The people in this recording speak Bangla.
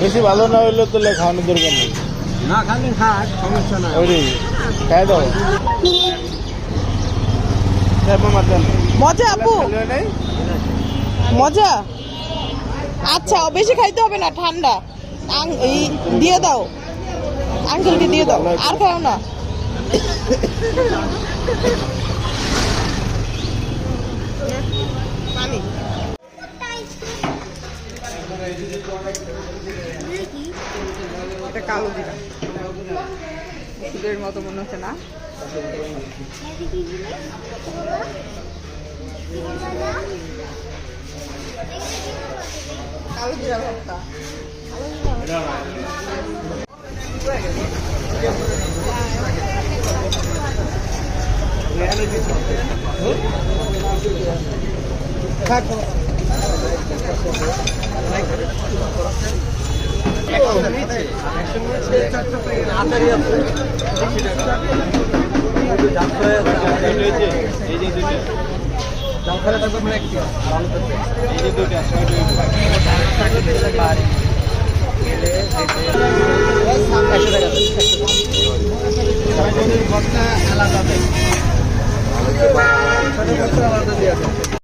বেশি ভালো না হইলে তো খাওয়ানোর দরকার নেই। না খালি খাক সমস্যা নাই। ওই রে, খাই দাও। মজা আপু। নাই? মজা। আচ্ছা বেশি খাইতে হবে না ঠান্ডা। এই দিয়ে দাও। আঙ্কেলকে দিয়ে দাও। আর খাও না। পানি। এটা কালো জিরা ওষুধের মতো মনে হচ্ছে না। কালো জিরা ভর্তা জামখানা আলাদা আলাদা দিয়ে আছে